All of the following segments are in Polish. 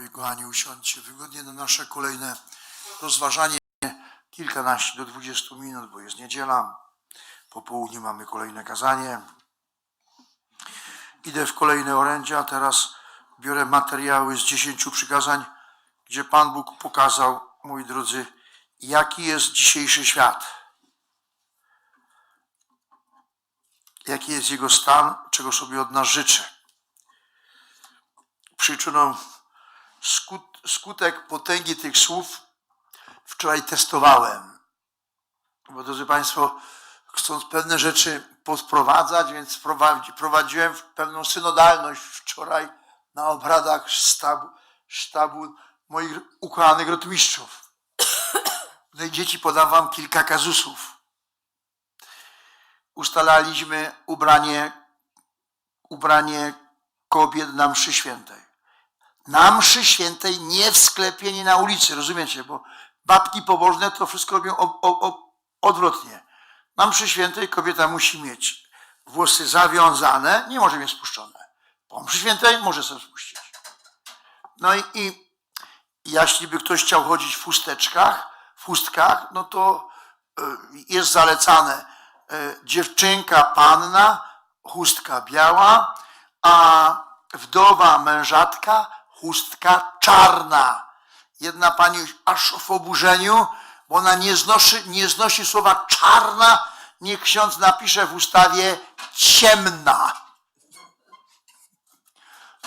Moi kochani, usiądźcie wygodnie na nasze kolejne rozważanie. Kilkanaście do 20 minut, bo jest niedziela. Po południu mamy kolejne kazanie. Idę w kolejne orędzia. Teraz biorę materiały z dziesięciu przykazań, gdzie Pan Bóg pokazał, moi drodzy, jaki jest dzisiejszy świat. Jaki jest jego stan, czego sobie od nas życzy. Przyczyną skut, skutek potęgi tych słów wczoraj testowałem. Bo drodzy Państwo, chcąc pewne rzeczy podprowadzać, więc prowadzi, prowadziłem pewną synodalność wczoraj na obradach sztabu, sztabu moich ukochanych rotmistrzów. No i dzieci podam Wam kilka kazusów. Ustalaliśmy ubranie, ubranie kobiet na mszy świętej na mszy świętej, nie w sklepie, nie na ulicy, rozumiecie? Bo babki pobożne to wszystko robią o, o, o, odwrotnie. Na mszy świętej kobieta musi mieć włosy zawiązane, nie może mieć spuszczone. Po mszy świętej może sobie spuścić. No i, i jeśli by ktoś chciał chodzić w chusteczkach, w chustkach, no to y, jest zalecane y, dziewczynka, panna, chustka biała, a wdowa, mężatka, chustka czarna. Jedna pani aż w oburzeniu, bo ona nie znosi, nie znosi słowa czarna, niech ksiądz napisze w ustawie ciemna.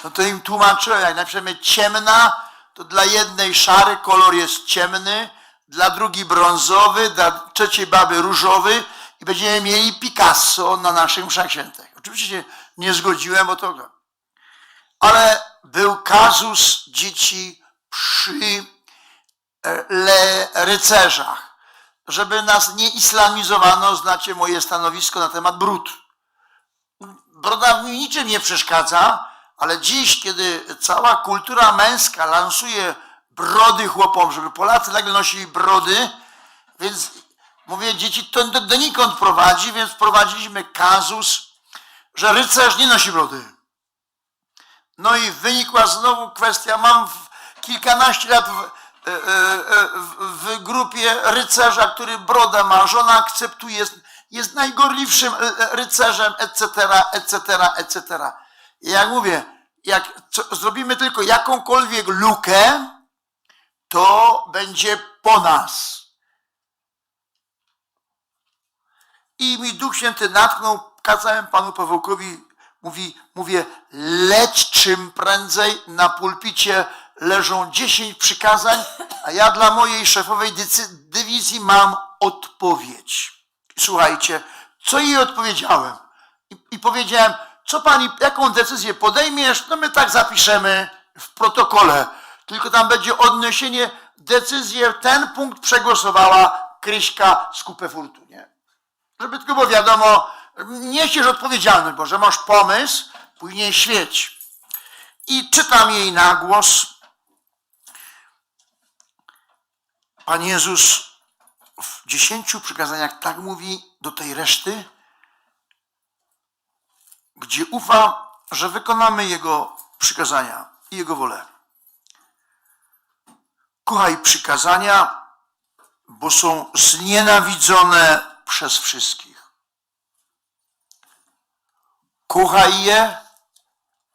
No to im tłumaczyłem, jak napiszemy ciemna, to dla jednej szary kolor jest ciemny, dla drugiej brązowy, dla trzeciej baby różowy i będziemy mieli Picasso na naszych mszach świętych. Oczywiście się nie zgodziłem, bo to ale był kazus dzieci przy e, le rycerzach. Żeby nas nie islamizowano, znacie moje stanowisko na temat brud. Broda mi niczym nie przeszkadza, ale dziś, kiedy cała kultura męska lansuje brody chłopom, żeby Polacy nagle nosili brody, więc mówię, dzieci to do, donikąd prowadzi, więc wprowadziliśmy kazus, że rycerz nie nosi brody. No i wynikła znowu kwestia, mam kilkanaście lat w, e, e, e, w, w grupie rycerza, który brodę ma, żona akceptuje, jest, jest najgorliwszym rycerzem, etc., etc., etc. Jak mówię, jak co, zrobimy tylko jakąkolwiek lukę, to będzie po nas. I mi Duch Święty natknął, kazałem panu Pawełkowi Mówi, mówię, leć czym prędzej, na pulpicie leżą 10 przykazań, a ja dla mojej szefowej dywizji mam odpowiedź. Słuchajcie, co jej odpowiedziałem? I, I, powiedziałem, co pani, jaką decyzję podejmiesz, no my tak zapiszemy w protokole. Tylko tam będzie odniesienie, decyzję, ten punkt przegłosowała Kryśka z Kupę Furtu, nie? Żeby tylko było wiadomo, niesiesz odpowiedzialność, bo że masz pomysł, później świeć. I czytam jej na głos. Pan Jezus w dziesięciu przykazaniach tak mówi do tej reszty, gdzie ufa, że wykonamy Jego przykazania i Jego wolę. Kochaj przykazania, bo są znienawidzone przez wszystkich. Kochaj je,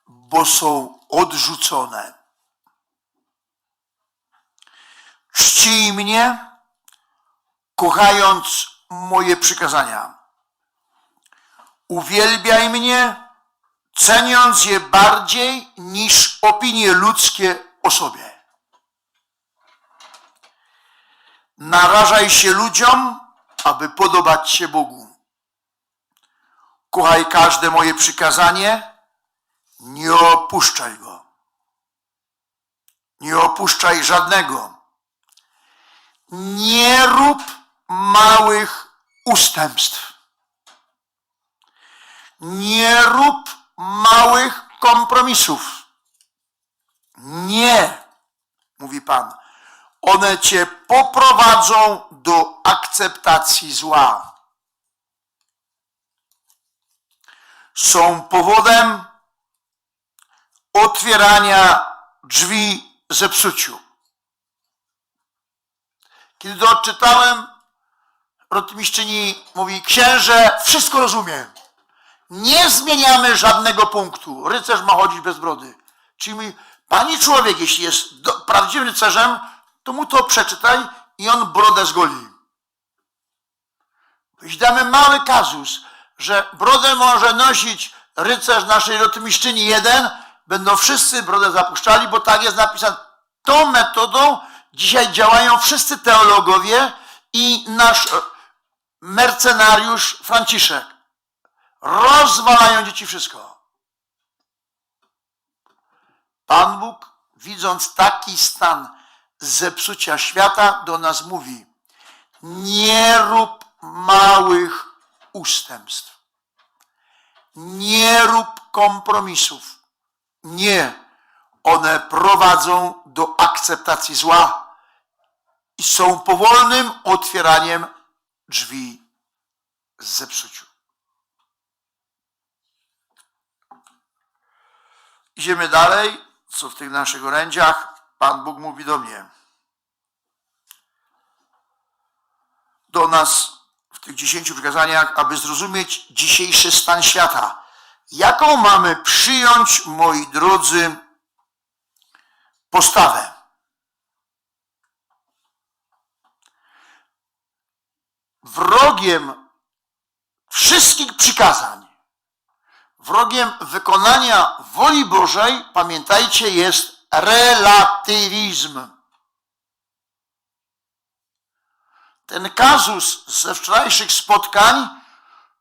bo są odrzucone. Czcij mnie, kochając moje przykazania. Uwielbiaj mnie, ceniąc je bardziej niż opinie ludzkie o sobie. Narażaj się ludziom, aby podobać się Bogu. Kochaj każde moje przykazanie, nie opuszczaj go. Nie opuszczaj żadnego. Nie rób małych ustępstw. Nie rób małych kompromisów. Nie, mówi Pan. One cię poprowadzą do akceptacji zła. Są powodem otwierania drzwi zepsuciu. Kiedy to odczytałem, rotmistrzyni mówi, księże, wszystko rozumiem. Nie zmieniamy żadnego punktu. Rycerz ma chodzić bez brody. Czyli mówi, pani człowiek, jeśli jest do, prawdziwym rycerzem, to mu to przeczytaj i on brodę zgoli. Jeśli damy mały kazus, że brodę może nosić rycerz naszej rotmistrzyni jeden, będą wszyscy brodę zapuszczali, bo tak jest napisane. Tą metodą dzisiaj działają wszyscy teologowie i nasz e, mercenariusz Franciszek. Rozwalają dzieci wszystko. Pan Bóg, widząc taki stan zepsucia świata, do nas mówi: Nie rób małych ustępstw. Nie rób kompromisów. Nie. One prowadzą do akceptacji zła i są powolnym otwieraniem drzwi zepsuciu. Idziemy dalej, co w tych naszych orędziach Pan Bóg mówi do mnie. Do nas w tych dziesięciu przykazaniach, aby zrozumieć dzisiejszy stan świata. Jaką mamy przyjąć, moi drodzy, postawę? Wrogiem wszystkich przykazań, wrogiem wykonania woli Bożej, pamiętajcie, jest relatywizm. Ten kazus ze wczorajszych spotkań,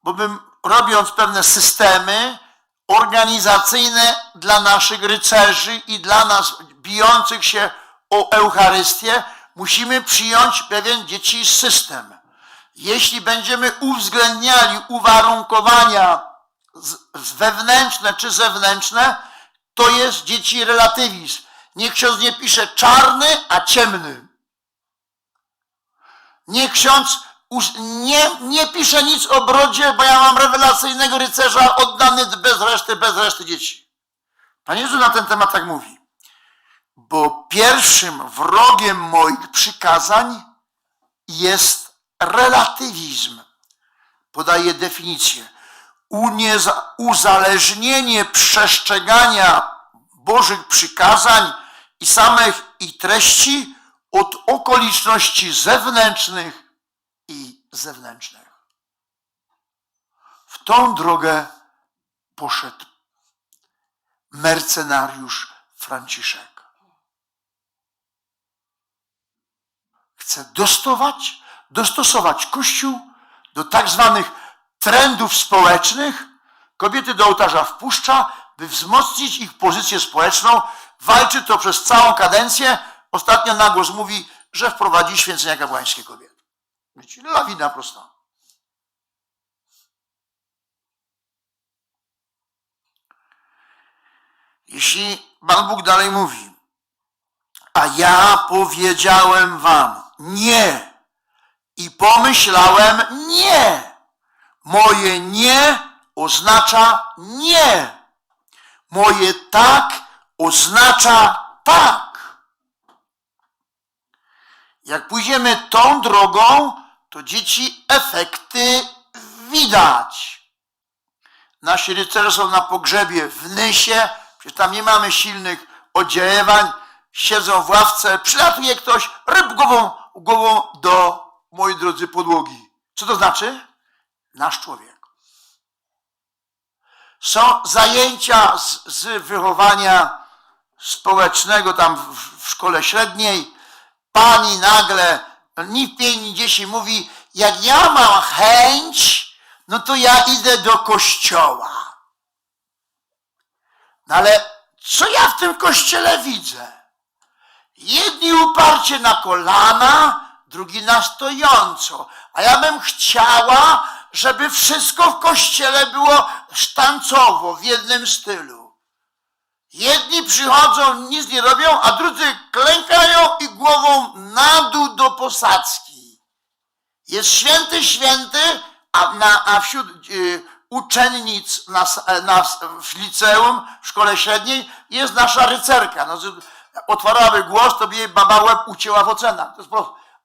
bo bym robiąc pewne systemy organizacyjne dla naszych rycerzy i dla nas bijących się o Eucharystię, musimy przyjąć pewien dzieci system. Jeśli będziemy uwzględniali uwarunkowania wewnętrzne czy zewnętrzne, to jest dzieci relatywizm. Niech ksiądz nie pisze czarny, a ciemny. Niech ksiądz nie, nie pisze nic o brodzie, bo ja mam rewelacyjnego rycerza oddany bez reszty, bez reszty dzieci. Pan Jezus na ten temat tak mówi. Bo pierwszym wrogiem moich przykazań jest relatywizm. Podaje definicję. Uzależnienie przestrzegania Bożych przykazań i samych ich treści od okoliczności zewnętrznych i zewnętrznych. W tą drogę poszedł mercenariusz Franciszek. Chce dostosować, dostosować Kościół do tak zwanych trendów społecznych. Kobiety do ołtarza wpuszcza, by wzmocnić ich pozycję społeczną. Walczy to przez całą kadencję. Ostatnio na głos mówi, że wprowadzi święcenia kapłańskie kobiet. Wiecie, lawina prosta. Jeśli Pan Bóg dalej mówi, a ja powiedziałem wam nie i pomyślałem nie. Moje nie oznacza nie. Moje tak oznacza tak. Jak pójdziemy tą drogą, to dzieci efekty widać. Nasi rycerze są na pogrzebie w Nysie, przecież tam nie mamy silnych oddziaływań, siedzą w ławce, przylatuje ktoś, ryb głową, głową do, moi drodzy, podłogi. Co to znaczy? Nasz człowiek. Są zajęcia z, z wychowania społecznego tam w, w szkole średniej. Pani nagle, ni w pięć, ni dziesięć mówi, jak ja mam chęć, no to ja idę do kościoła. No ale co ja w tym kościele widzę? Jedni uparcie na kolana, drugi na stojąco. A ja bym chciała, żeby wszystko w kościele było sztancowo, w jednym stylu. Jedni przychodzą, nic nie robią, a drudzy klękają i głową na dół do posadzki. Jest święty, święty, a, na, a wśród y, uczennic na, s- na, w liceum, w szkole średniej jest nasza rycerka. No, otwarłaby głos, to by jej baba łeb ucięła w ocenach. To jest.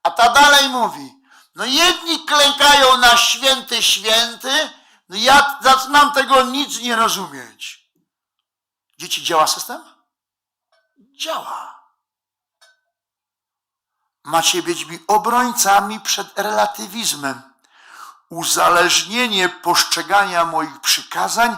A ta dalej mówi, no jedni klękają na święty święty, no ja zaczynam tego nic nie rozumieć. Dzieci, działa system? Działa. Macie być mi obrońcami przed relatywizmem. Uzależnienie postrzegania moich przykazań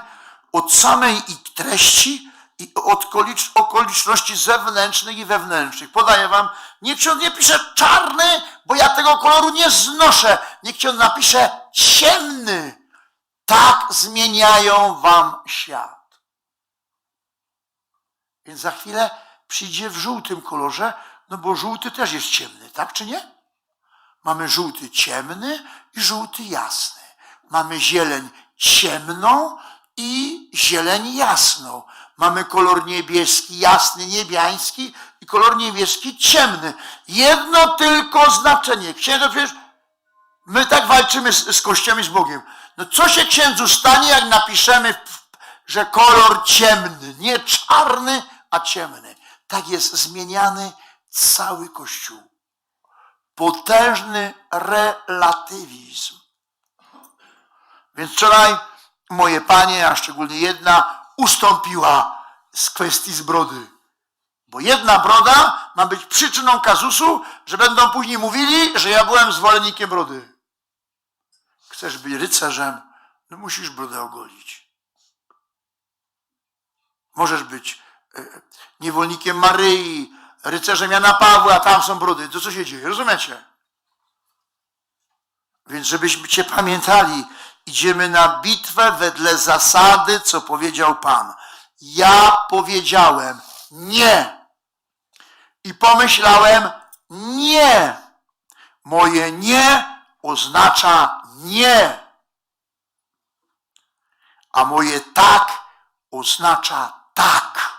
od samej ich treści i od kolicz- okoliczności zewnętrznych i wewnętrznych. Podaję wam, niech ksiądz nie pisze czarny, bo ja tego koloru nie znoszę. Niech ksiądz napisze ciemny. Tak zmieniają wam świat. Więc za chwilę przyjdzie w żółtym kolorze, no bo żółty też jest ciemny, tak czy nie? Mamy żółty ciemny i żółty jasny. Mamy zieleń ciemną i zieleń jasną. Mamy kolor niebieski, jasny, niebiański i kolor niebieski ciemny. Jedno tylko znaczenie. Księdze, przecież my tak walczymy z, z kościami, z Bogiem. No co się księdzu stanie, jak napiszemy, że kolor ciemny, nie czarny, a ciemny. Tak jest zmieniany cały Kościół. Potężny relatywizm. Więc wczoraj moje panie, a szczególnie jedna, ustąpiła z kwestii zbrody. Bo jedna broda ma być przyczyną kazusu, że będą później mówili, że ja byłem zwolennikiem brody. Chcesz być rycerzem, no musisz brodę ogolić. Możesz być niewolnikiem Maryi, rycerzem Jana Pawła, tam są brody. To co się dzieje? Rozumiecie? Więc żebyśmy Cię pamiętali, idziemy na bitwę wedle zasady, co powiedział Pan. Ja powiedziałem nie. I pomyślałem nie. Moje nie oznacza nie. A moje tak oznacza tak.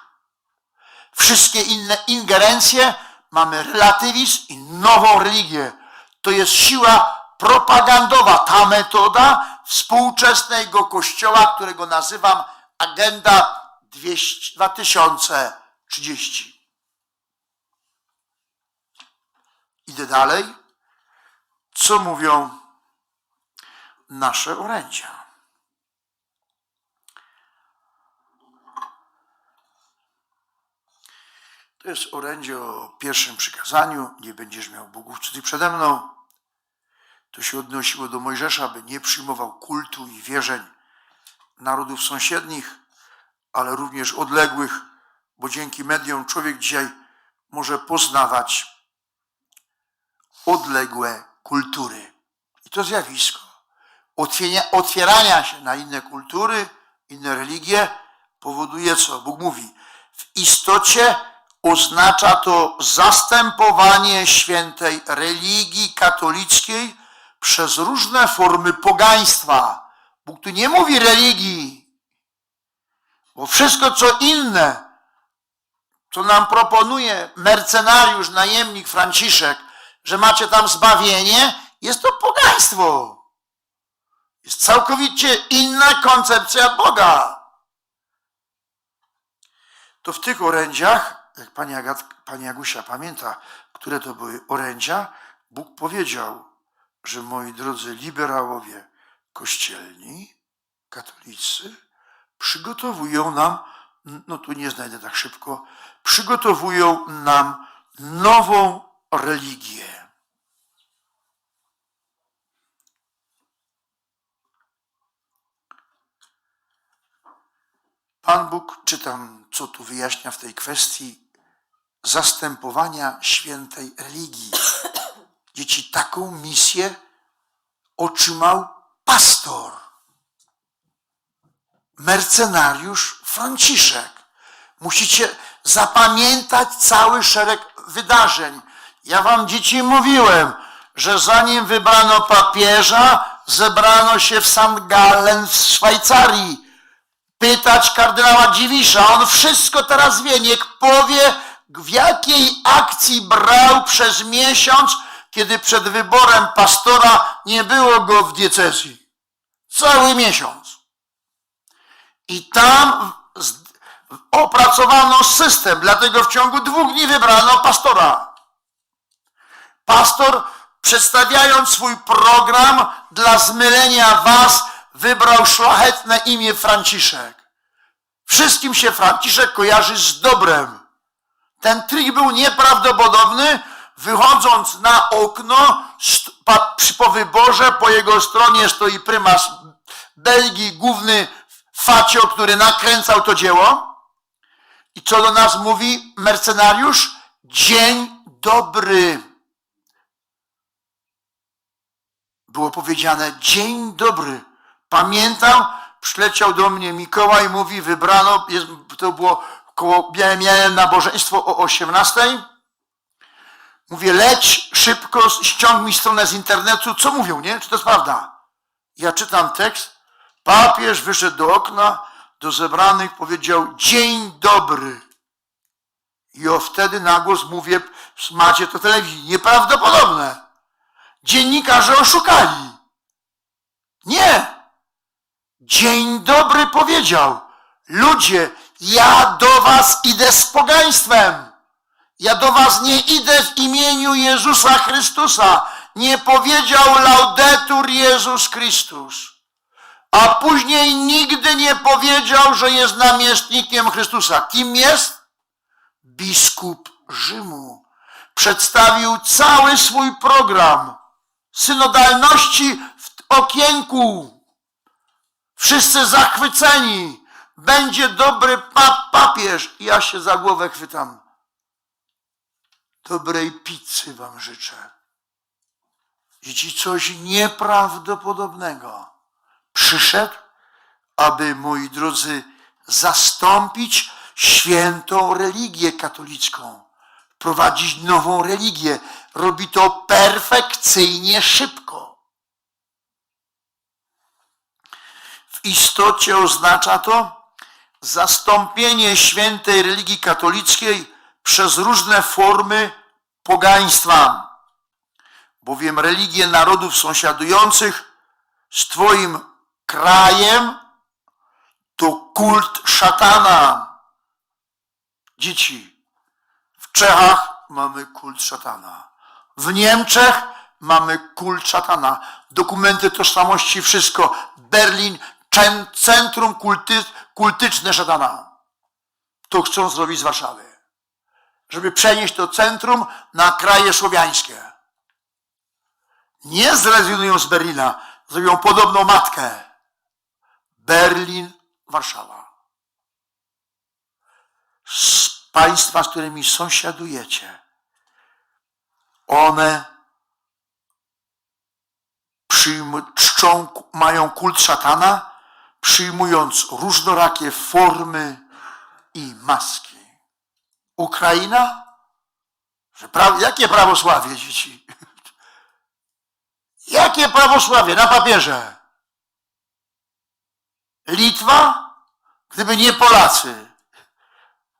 Wszystkie inne ingerencje mamy relatywizm i nową religię. To jest siła propagandowa, ta metoda współczesnego kościoła, którego nazywam Agenda 200 2030. Idę dalej. Co mówią nasze orędzia? To jest orędzie o pierwszym przykazaniu. Nie będziesz miał bogów cudzych przede mną. To się odnosiło do Mojżesza, by nie przyjmował kultu i wierzeń narodów sąsiednich, ale również odległych, bo dzięki mediom człowiek dzisiaj może poznawać odległe kultury. I to zjawisko otwierania się na inne kultury, inne religie powoduje co? Bóg mówi, w istocie oznacza to zastępowanie świętej religii katolickiej przez różne formy pogaństwa. Bóg tu nie mówi religii, bo wszystko co inne, co nam proponuje mercenariusz, najemnik Franciszek, że macie tam zbawienie, jest to pogaństwo. Jest całkowicie inna koncepcja Boga. To w tych orędziach, pani, Agat, pani Agusia pamięta, które to były orędzia, Bóg powiedział, że moi drodzy liberałowie kościelni, katolicy, przygotowują nam, no tu nie znajdę tak szybko, przygotowują nam nową religię. Pan Bóg, czytam, co tu wyjaśnia w tej kwestii zastępowania świętej religii. Dzieci, taką misję otrzymał pastor, mercenariusz Franciszek. Musicie zapamiętać cały szereg wydarzeń. Ja wam dzieci mówiłem, że zanim wybrano papieża, zebrano się w St. Gallen w Szwajcarii pytać kardynała Dziwisza. On wszystko teraz wie. Niech powie, w jakiej akcji brał przez miesiąc, kiedy przed wyborem pastora nie było go w diecezji. Cały miesiąc. I tam opracowano system, dlatego w ciągu dwóch dni wybrano pastora. Pastor, przedstawiając swój program dla zmylenia was, wybrał szlachetne imię Franciszek. Wszystkim się Franciszek kojarzy z dobrem. Ten trik był nieprawdopodobny. Wychodząc na okno, po wyborze po jego stronie stoi prymas Belgii, główny facio, który nakręcał to dzieło. I co do nas mówi mercenariusz? Dzień dobry. Było powiedziane, dzień dobry. Pamiętam, przyleciał do mnie Mikołaj, mówi, wybrano, jest, to było koło, miałem, nabożeństwo o 18. Mówię, leć szybko, ściągnij stronę z internetu, co mówią, nie? Czy to jest prawda? Ja czytam tekst, papież wyszedł do okna, do zebranych, powiedział, dzień dobry. I o wtedy na głos mówię, macie to telewizji, nieprawdopodobne. Dziennikarze oszukali. Nie. Dzień dobry powiedział. Ludzie, ja do was idę z pogaństwem. Ja do was nie idę w imieniu Jezusa Chrystusa. Nie powiedział laudetur Jezus Chrystus. A później nigdy nie powiedział, że jest namiestnikiem Chrystusa. Kim jest? Biskup Rzymu. Przedstawił cały swój program synodalności w okienku. Wszyscy zachwyceni. Będzie dobry pa papież. I ja się za głowę chwytam. Dobrej pizzy wam życzę. Dzieci, coś nieprawdopodobnego. Przyszedł, aby, moi drodzy, zastąpić świętą religię katolicką. Prowadzić nową religię. Robi to perfekcyjnie szybko. W istocie oznacza to zastąpienie świętej religii katolickiej przez różne formy pogaństwa. Bowiem religie narodów sąsiadujących z Twoim krajem to kult szatana. Dzieci, w Czechach mamy kult szatana. W Niemczech mamy kult szatana. Dokumenty tożsamości, wszystko. Berlin, cen- centrum kulty, kultyczne szatana. To chcą zrobić z Warszawy. Żeby przenieść to centrum na kraje słowiańskie. Nie zrezygnują z Berlina, zrobią podobną matkę. Berlin, Warszawa. Z państwa, z którymi sąsiadujecie, one przyjmu, czczą, mają kult szatana, przyjmując różnorakie formy i maski. Ukraina? Że pra, jakie prawosławie, dzieci? Jakie prawosławie na papierze? Litwa? Gdyby nie Polacy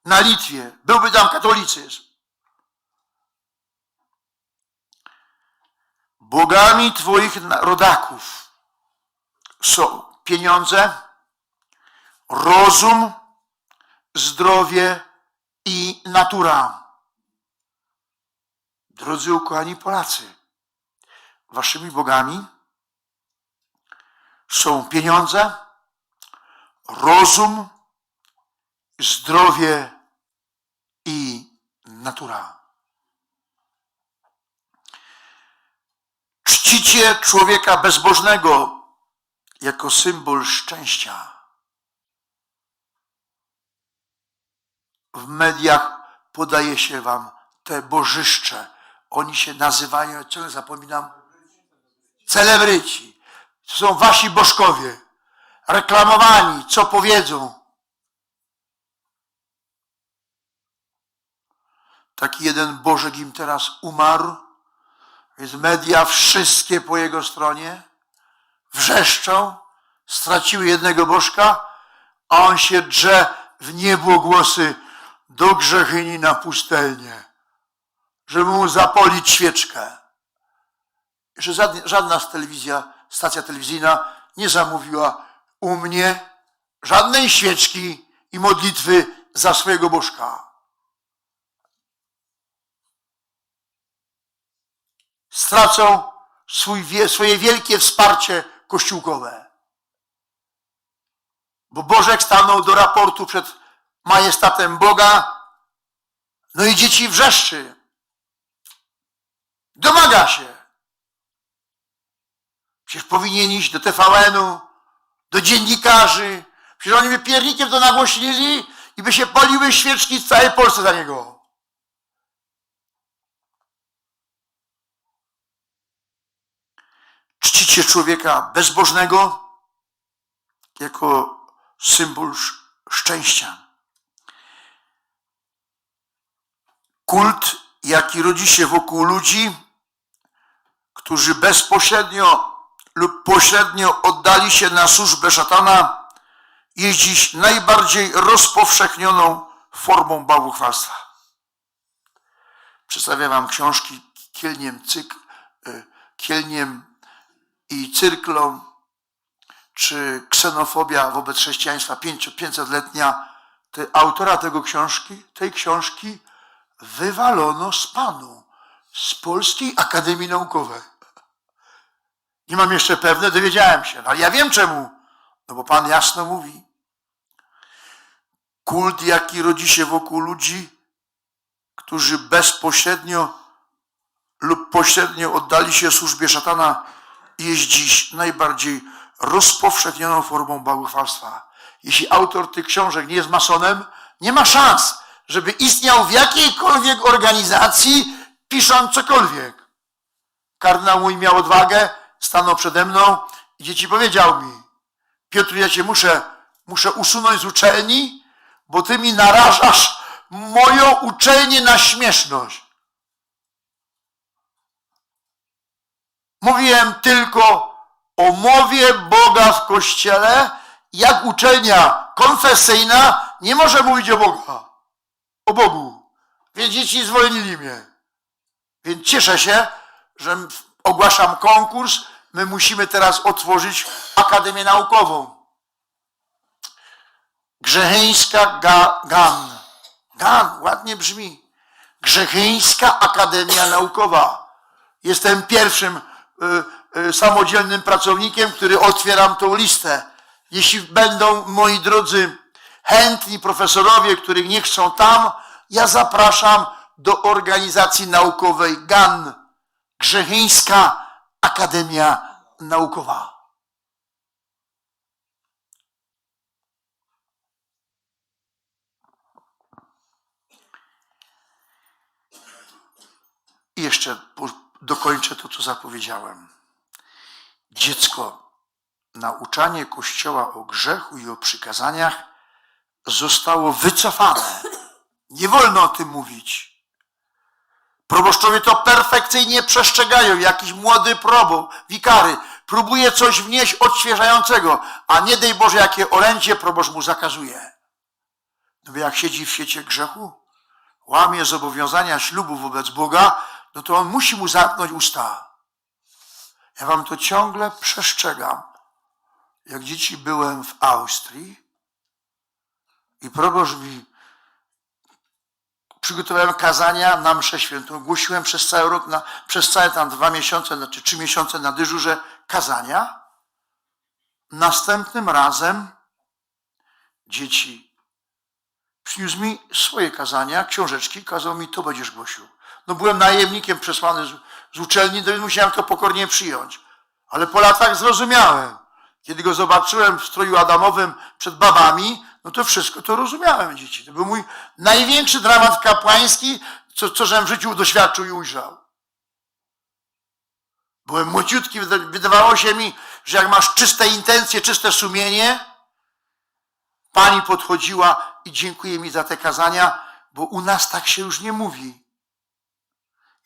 na Litwie, byłby tam katolicyzm. Bogami Twoich rodaków są pieniądze, rozum, zdrowie i natura. Drodzy ukochani Polacy, waszymi bogami są pieniądze, rozum, zdrowie i natura. Czcicie człowieka bezbożnego jako symbol szczęścia. W mediach podaje się wam te bożyszcze. Oni się nazywają, ciągle zapominam, celebryci. To są wasi bożkowie. Reklamowani, co powiedzą. Taki jeden bożek im teraz umarł, więc media wszystkie po jego stronie wrzeszczą, straciły jednego bożka, a on się drze w niebłogłosy do grzechyni na pustelnię, żeby mu zapolić świeczkę. Jeszcze żadna, telewizja, stacja telewizyjna nie zamówiła u mnie żadnej świeczki i modlitwy za swojego bożka. Stracą swój, swoje wielkie wsparcie kościółkowe. Bo Bożek stanął do raportu przed majestatem Boga, no i dzieci wrzeszczy. Domaga się. Przecież powinien iść do TVN-u, do dziennikarzy. Przecież oni by piernikiem to nagłośnili i by się paliły świeczki w całej Polsce za niego. Czcicie człowieka bezbożnego jako symbol sz- szczęścia. Kult, jaki rodzi się wokół ludzi, którzy bezpośrednio lub pośrednio oddali się na służbę szatana, jest dziś najbardziej rozpowszechnioną formą bałwochwalstwa. Przedstawiam wam książki Kielniem, cykl, y, Kielniem i Cyrklą, czy ksenofobia wobec chrześcijaństwa 500-letnia. Te, autora tego książki, tej książki wywalono z panu, z Polskiej Akademii Naukowej. Nie mam jeszcze pewne, dowiedziałem się, no, ale ja wiem czemu. No bo Pan jasno mówi. Kult, jaki rodzi się wokół ludzi, którzy bezpośrednio lub pośrednio oddali się służbie szatana, jest dziś najbardziej rozpowszechnioną formą bałwochwalstwa. Jeśli autor tych książek nie jest masonem, nie ma szans, żeby istniał w jakiejkolwiek organizacji, pisząc cokolwiek. Kardynał mój miał odwagę, stanął przede mną i dzieci powiedział mi, Piotr, ja cię muszę, muszę usunąć z uczelni, bo ty mi narażasz moją uczelnię na śmieszność. Mówiłem tylko o mowie Boga w Kościele, jak uczelnia konfesyjna nie może mówić o Boga, o Bogu. Więc dzieci zwolnili mnie. Więc cieszę się, że ogłaszam konkurs. My musimy teraz otworzyć Akademię Naukową. Grzechyńska Ga GAN. GAN, ładnie brzmi. Grzechyńska Akademia Naukowa. Jestem pierwszym samodzielnym pracownikiem, który otwieram tą listę. Jeśli będą, moi drodzy, chętni profesorowie, których nie chcą tam, ja zapraszam do organizacji naukowej GAN. Grzechyńska Akademia Naukowa. Jeszcze dokończę to, co zapowiedziałem. Dziecko, nauczanie Kościoła o grzechu i o przykazaniach zostało wycofane. Nie wolno o tym mówić. Proboszczowie to perfekcyjnie przestrzegają. Jakiś młody probo, wikary, próbuje coś wnieść odświeżającego, a nie dej Boże, jakie orędzie proboszcz mu zakazuje. No bo jak siedzi w świecie grzechu, łamie zobowiązania ślubu wobec Boga, no to on musi mu zamknąć usta. Ja wam to ciągle przestrzegam. Jak dzieci byłem w Austrii i proboszcz mi przygotowałem kazania na mszę świętą. Głosiłem przez cały rok, na, przez całe tam dwa miesiące, znaczy trzy miesiące na dyżurze kazania. Następnym razem dzieci przyniósł mi swoje kazania, książeczki, kazał mi, to będziesz głosił. No byłem najemnikiem przesłany z, z uczelni, więc musiałem to pokornie przyjąć. Ale po latach zrozumiałem. Kiedy go zobaczyłem w stroju adamowym przed babami, no to wszystko to rozumiałem, dzieci. To był mój największy dramat kapłański, co, co żem w życiu doświadczył i ujrzał. Byłem młodziutki, wyda- wydawało się mi, że jak masz czyste intencje, czyste sumienie, pani podchodziła i dziękuję mi za te kazania, bo u nas tak się już nie mówi.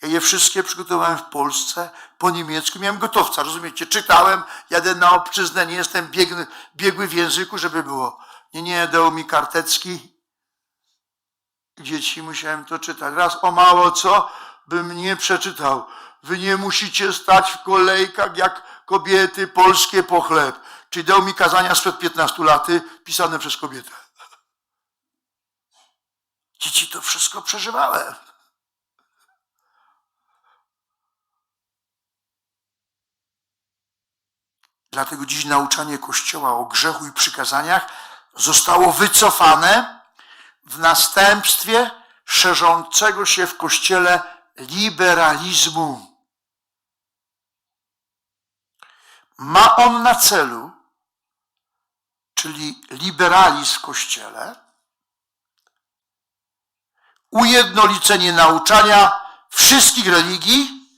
Ja je wszystkie przygotowałem w Polsce, po niemiecku, miałem gotowca, rozumiecie? Czytałem, jadę na obczyznę, nie jestem biegły, biegły w języku, żeby było. Nie, nie, dał mi kartecki. Dzieci musiałem to czytać. Raz o mało co, bym nie przeczytał. Wy nie musicie stać w kolejkach jak kobiety polskie po chleb. Czyli dał mi kazania sprzed 15 lat, pisane przez kobietę. Dzieci to wszystko przeżywały. Dlatego dziś nauczanie Kościoła o grzechu i przykazaniach zostało wycofane w następstwie szerzącego się w Kościele liberalizmu. Ma on na celu, czyli liberalizm w Kościele, ujednolicenie nauczania wszystkich religii,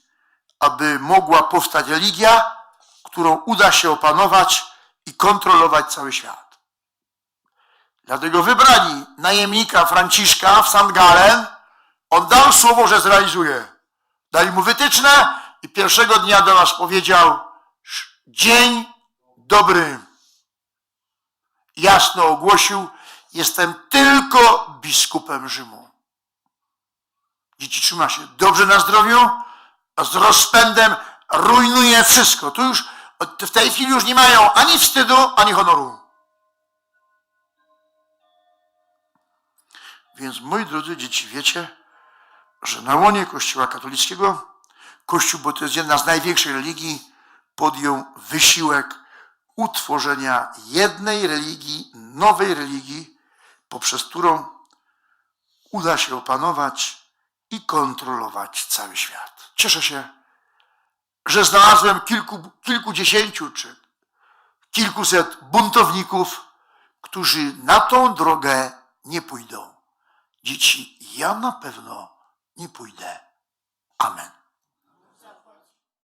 aby mogła powstać religia, którą uda się opanować i kontrolować cały świat. Dlatego wybrali najemnika Franciszka w St. Gallen. On dał słowo, że zrealizuje. Dali mu wytyczne i pierwszego dnia do nas powiedział dzień dobry. Jasno ogłosił, jestem tylko biskupem Rzymu. Dzieci trzyma się dobrze na zdrowiu, a z rozpędem rujnuje wszystko. Tu już w tej chwili już nie mają ani wstydu, ani honoru. Więc moi drodzy dzieci, wiecie, że na łonie Kościoła katolickiego Kościół, bo to jest jedna z największych religii, podjął wysiłek utworzenia jednej religii, nowej religii, poprzez którą uda się opanować i kontrolować cały świat. Cieszę się, że znalazłem kilku, kilkudziesięciu czy kilkuset buntowników, którzy na tą drogę nie pójdą. Dzieci, ja na pewno nie pójdę. Amen.